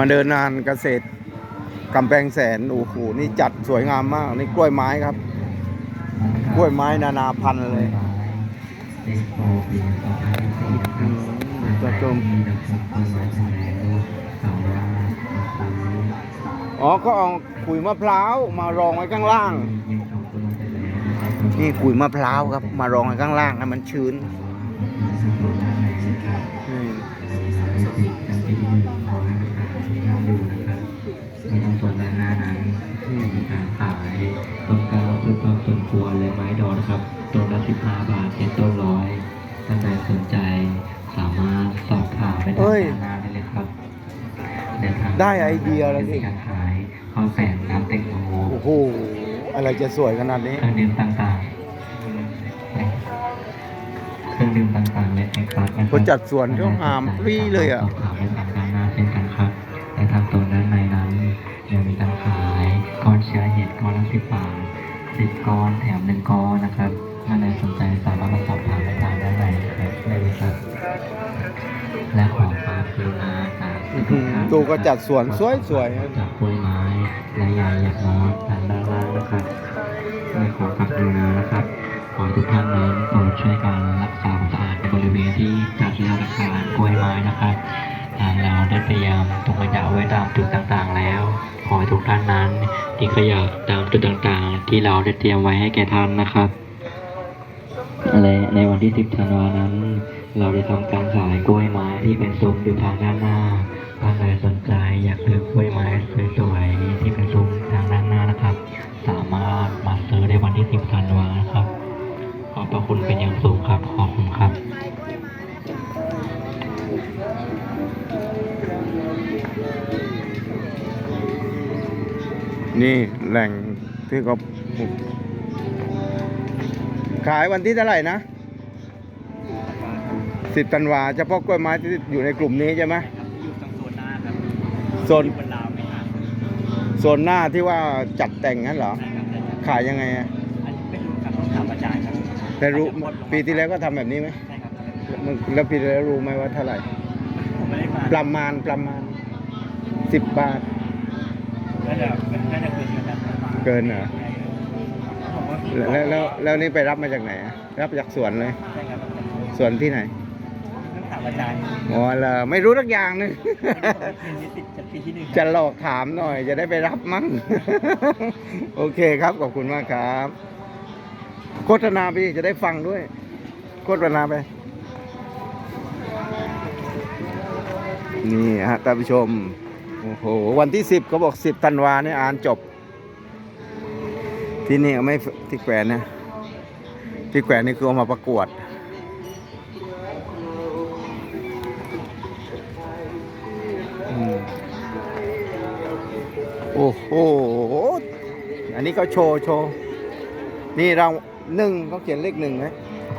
มาเดินงานเกษตรกำแพงแสนโอ้โหนี่จัดสวยงามมากนี่กล้วยไม้ครับ กล้วยไม้นานาพันธุ์เลยเด็กโตปีสองพันสิบสี่นะจมอ๋อก็เอาขุยมะพร้าวมารองไว้ข้างล่าง นี่ขุยมะพร้าวครับ มารองไว้ข้างล่างให้มันชื้น ขายต้นกล้าพืชผักสวนครัวและไม้ดอกนะครับต้นละ15บาทเป็นต้นร้อยท่านใดสนใจสามารถสอบถามไปเอ้ด้านหน้าได้เลยครับเดินทางได้ไอเดียแล้วสิมีการขายข้าวแสนน้ำเต็งโมโอ้โหอะไรจะสวยขนาดนี้เครื่องดื่มต่างๆเครื่องดื่มต่างๆและแอคตาร์นะครับคนจัดสวนก็หามฟรีเลยอะสอบถามได้ทางด้านหน้าเช่นกันครับในทางโซนด้านในนั้นยังมีการขาย ก้อนเชื้อเห็ดก้อนละสิบบาทสิบก้อนแถมหนึ่งก้อนนะครับถ้าใครสนใจสามารถมาสอบถามได้ทางด้านในนะครับได้เลยครับ และขอความกรุณาจากทุกท่านดูก็จัดสวนสวยๆครับจากกล้วยไม้และยายหยักน้อยทางด้านล่างนะครับและขอความกรุณานะครับขอให้ทุกท่านนั้นโปรดช่วยกันรักษาความสะอาดในบริเวณที่จัดเรียงอาคารกล้วยไม้นะครับทางเรา ได้พยายามถุงขยะไว้ตามจุดต่างๆ แล้ว ขอให้ทุกท่านนั้นทิ้งขยะตามจุดต่างๆ ที่เราได้เตรียมไว้ให้แก่ท่านนะครับและในวันที่ 10 ธันวานั้น เราได้ทำการขายกล้วยไม้ที่เป็นซุ้มอยู่ทางด้านหน้าท่านใดสนใจ นี่แหล่งที่เขาปลูกขายวันที่เท่าไหร่นะสิบธันวาเฉพาะกล้วยไม้ที่อยู่ในกลุ่มนี้ใช่ไหมอยู่ตรงโซนหน้าครับโซนบนราวไม่ห่างโซนหน้าที่ว่าจัดแต่งงั้นเหรอใช่ครับใช่ครับขายยังไงอะอันนี้ไม่รู้ครับต้องถามอาจารย์ครับแต่รู้อาจจะหมดลงปีที่แล้วก็ทำแบบนี้ไหมใช่ครับมึงแล้วปีที่แล้วรู้ไหมว่าเท่าไหร่ ผมไม่ได้มาประมาณประมาณสิบบาท น่าจะน่าจะเกินกันนะเกินเหรอผมว่าแล้วแล้วแล้วนี่ไปรับมาจากไหนอะรับจากสวนเลย ใช่ครับสวนที่ไหนต้องถามอาจารย์อ๋อเหรอไม่รู้สักอย่างนึง เป็นนิสิตจากปีที่หนึ่ง จะหลอกถามหน่อย จะได้ไปรับมั้ง โอเคครับ ขอบคุณมากครับ โฆษณาไปดิจะได้ฟังด้วย โฆษณาไป นี่ฮะท่านผู้ชม โอ้โห วันที่สิบเขาบอกสิบธันวาเนี่ยอ่านจบ ที่นี่ไม่ที่แขวนนะที่แขวนนี่คือเอามาประกวด โอ้โห อันนี้เขาโชว์ โชว์ นี่รางหนึ่งเขาเขียนเลขหนึ่งไหม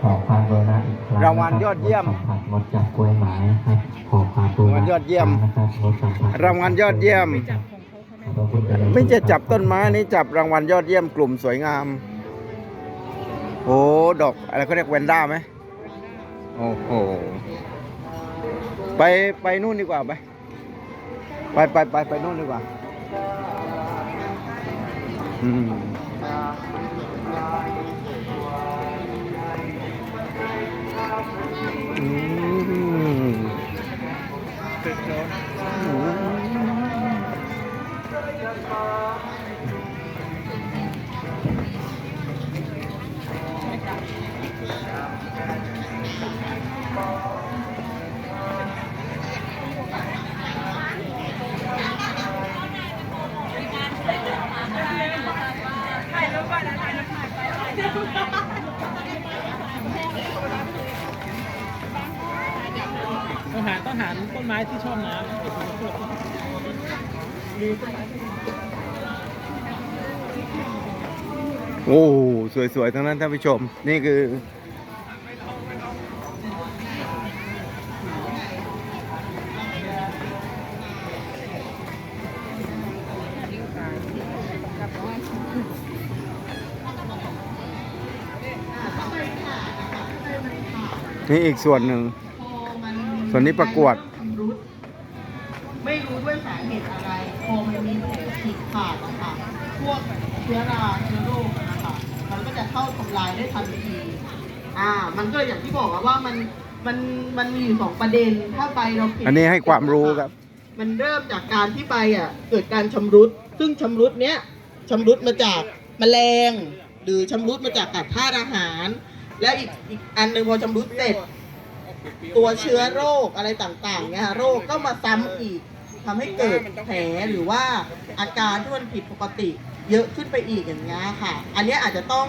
ขอความกรุณาอีกครั้งรางวัลยอดเยี่ยมสัมผัสงดจับกล้วยไม้นะครับขอความกรุณารางวัลยอดเยี่ยมนะครับงดสัมผัสรางวัลยอดเยี่ยมขอบพระคุณเป็นอย่างสูงไม่จะจับต้นไม้นี่จับรางวัลยอดเยี่ยมกลุ่มสวยงามโอ้ดอกอะไรเขาเรียกแวนด้าไหมโอ้โหไปไปนู่นดีกว่าไปไปไปไปไปนู่นดีกว่า อืม หาต้องหาต้นไม้ที่ชอบน้ำโอ้สวยๆ ทั้งนั้นท่านผู้ชม นี่คือ นี่อีกส่วนหนึ่ง ส่วนนี้ประกวด ไม่รู้ด้วยสาเหตุอะไรพอมันมีแผลฉีกขาดนะคะพวกเชื้อราเชื้อโรคอะนะคะมันก็จะเข้าทำลายได้ทันทีอ่า มันก็อย่างที่บอกอะว่ามันมันมันมีอยู่สองประเด็นถ้าใบเราผิดอันนี้ให้ความรู้ครับ มันเริ่มจากการที่ใบอะ เกิดการชำรุด ซึ่งชำรุดเนี้ยชำรุดมาจากแมลง หรือชำรุดมาจากกัดธาตุอาหาร แล้วอีกอีกอันหนึ่งพอชำรุดเสร็จ ตัวเชื้อโรคอะไรต่างๆเนี่ยค่ะโรคก็มาซ้ำอีกทำให้เกิดแผลหรือว่าอาการที่มันผิดปกติ เยอะขึ้นไปอีกอย่างเงี้ยค่ะ อันเนี้ยอาจจะต้อง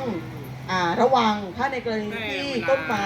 อ่าระวังถ้าในกรณีที่ต้นไม้